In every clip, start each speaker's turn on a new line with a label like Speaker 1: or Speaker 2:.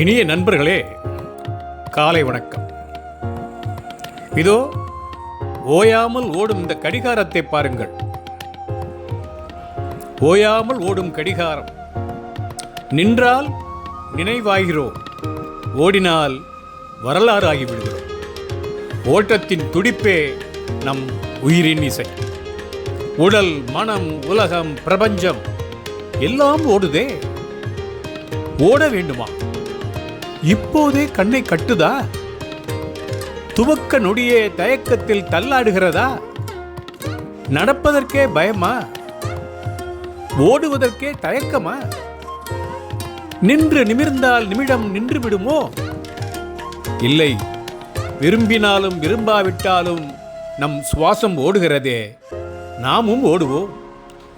Speaker 1: இனிய நண்பர்களே காலை வணக்கம். இதோ ஓயாமல் ஓடும் இந்த கடிகாரத்தை பாருங்கள். ஓயாமல் ஓடும் கடிகாரம். நின்றால் நினைவாகிறோம். ஓடினால் வரலாறு ஆகிவிடுகிறோம் ஓட்டத்தின் துடிப்பே நம் உயிரின் இசை. உடல் மனம் உலகம் பிரபஞ்சம் எல்லாம் ஓடுதே. ஓட வேண்டுமா? இப்போதே கண்ணை கட்டுதா? துவக்க நொடியே தயக்கத்தில் தள்ளாடுகிறதா? நடப்பதற்கே பயமா? ஓடுவதற்கே தயக்கமா? நின்று நிமிர்ந்தால் நிமிடம் நின்று விடுமோ? இல்லை விரும்பினாலும் விரும்பாவிட்டாலும் நம் சுவாசம் ஓடுகிறதே. நாமும் ஓடுவோம்.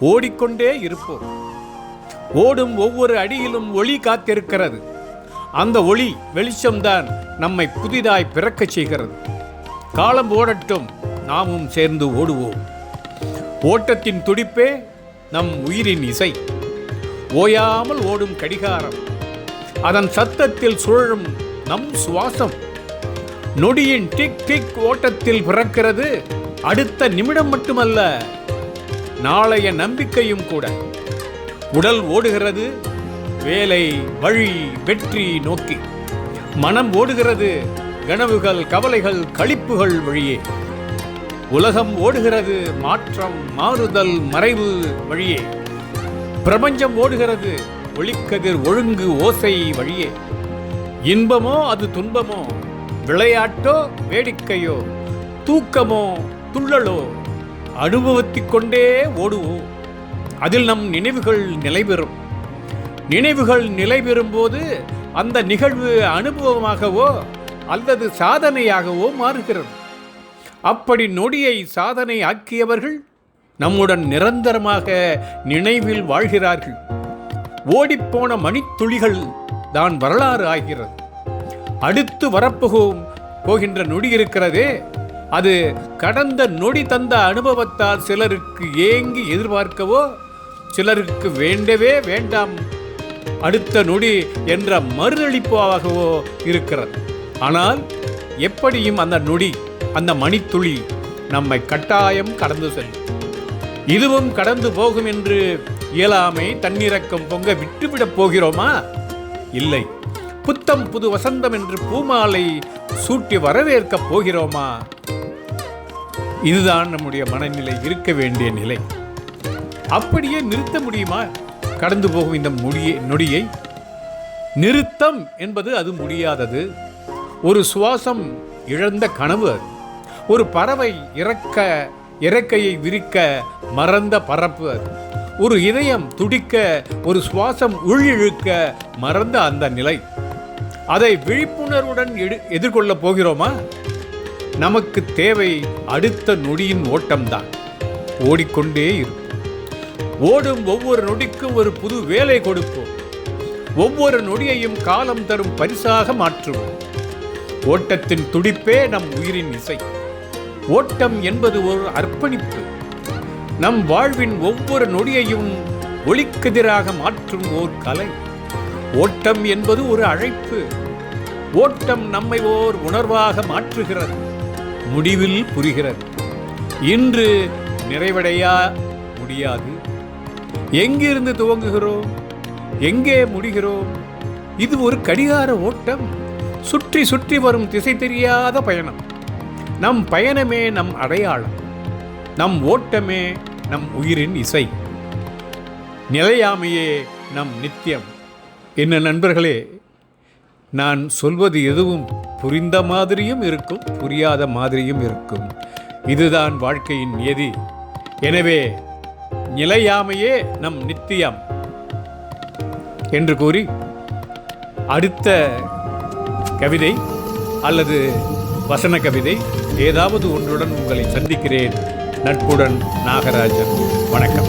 Speaker 1: ஓடிக்கொண்டே இருப்போம். ஓடும் ஒவ்வொரு அடியிலும் ஒளி காத்திருக்கிறது. அந்த ஒளி வெளிச்சம்தான் நம்மை புதிதாய் பிறக்கச் செய்கிறது. காலம் ஓடட்டும் நாமும் சேர்ந்து ஓடுவோம். ஓட்டத்தின் துடிப்பே நம் உயிரின் இசை. ஓயாமல் ஓடும் கடிகாரம். அதன் சத்தத்தில் சுழலும் நம் சுவாசம். நொடியின் டிக் டிக் ஓட்டத்தில் பிறக்கிறது அடுத்த நிமிடம் மட்டுமல்ல நாளைய நம்பிக்கையும் கூட. உடல் ஓடுகிறது வேலை வழி வெற்றி நோக்கி. மனம் ஓடுகிறது கனவுகள் கவலைகள் களிப்புகள் வழியே. உலகம் ஓடுகிறது மாற்றம் மாறுதல் மறைவு வழியே. பிரபஞ்சம் ஓடுகிறது ஒளிக்கதிர் ஒழுங்கு ஓசை வழியே. இன்பமோ அது துன்பமோ விளையாட்டோ வேடிக்கையோ தூக்கமோ துள்ளலோ அனுபவித்துக் கொண்டே ஓடுவோம். அதில் நம் நினைவுகள் நிலைபெறும். நினைவுகள் நிலை பெறும்போது அந்த நிகழ்வு அனுபவமாகவோ அல்லது சாதனையாகவோ மாறுகிறது. அப்படி நொடியை சாதனை ஆக்கியவர்கள் நம்முடன் நிரந்தரமாக நினைவில் வாழ்கிறார்கள். ஓடிப்போன மணித்துளிகள் தான் வரலாறு ஆகிறது. அடுத்து வரப்போகும் போகின்ற நொடி இருக்கிறதே அது கடந்த நொடி தந்த அனுபவத்தால் சிலருக்கு ஏங்கி எதிர்பார்க்கவோ சிலருக்கு வேண்டவே வேண்டாம் அடுத்த நொடி என்ற மறுதளிப்பாகவோ இருக்கிறது. ஆனால் எப்படியும் அந்த நொடி அந்த மணித்துளி நம்மை கட்டாயம் கடந்து செல்லும். இதுவும் கடந்து போகும் என்று இயலாமை தன்னிறக்கம் பொங்க விட்டுவிடப் போகிறோமா? இல்லை. புத்தம் புது வசந்தம் என்று பூமாலை சூட்டி வரவேற்கப் போகிறோமா? இதுதான் நம்முடைய மனநிலை இருக்க வேண்டிய நிலை. அப்படியே நிறுத்த முடியுமா? கடந்து போகும் இந்த முடியை நொடியை நிறுத்தம் என்பது அது முடியாதது. ஒரு சுவாசம் இழந்த கனவு அது. ஒரு பறவை இறக்க இறக்கையை விரிக்க மறந்த பரப்பு அது. ஒரு இதயம் துடிக்க ஒரு சுவாசம் உள்இழுக்க மறந்த அந்த நிலை. அதை விழிப்புணர்வுடன் எடு எதிர்கொள்ளப் போகிறோமா? நமக்கு தேவை அடுத்த நொடியின் ஓட்டம்தான். ஓடிக்கொண்டே இருக்கும். ஓடும் ஒவ்வொரு நொடிக்கும் ஒரு புது வேலை கொடுப்போம். ஒவ்வொரு நொடியையும் காலம் தரும் பரிசாக மாற்றுவோம். ஓட்டத்தின் துடிப்பே நம் உயிரின் இசை. ஓட்டம் என்பது ஒரு அர்ப்பணிப்பு. நம் வாழ்வின் ஒவ்வொரு நொடியையும் ஒளிக்கதிராக மாற்றும் ஓர் கலை. ஓட்டம் என்பது ஒரு அழைப்பு. ஓட்டம் நம்மை ஓர் உணர்வாக மாற்றுகிறது. முடிவில் புரிகிறது. இன்று நிறைவடையா முடியாது. எங்கிருந்து துவங்குகிறோம்? எங்கே முடிகிறோம்? இது ஒரு கடிகார ஓட்டம். சுற்றி சுற்றி வரும் திசை தெரியாத பயணம். நம் பயணமே நம் அடையாளம். நம் ஓட்டமே நம் உயிரின் இசை. நிலையாமையே நம் நித்தியம். என்ன நண்பர்களே நான் சொல்வது எதுவும் புரிந்த மாதிரியும் இருக்கும் புரியாத மாதிரியும் இருக்கும். இதுதான் வாழ்க்கையின் நியதி. எனவே நிலையாமையே நம் நித்தியம் என்று கூறி அடுத்த கவிதை அல்லது வசன கவிதை ஏதாவது ஒன்றுடன் உங்களை சந்திக்கிறேன். நட்புடன் நாகராஜன். வணக்கம்.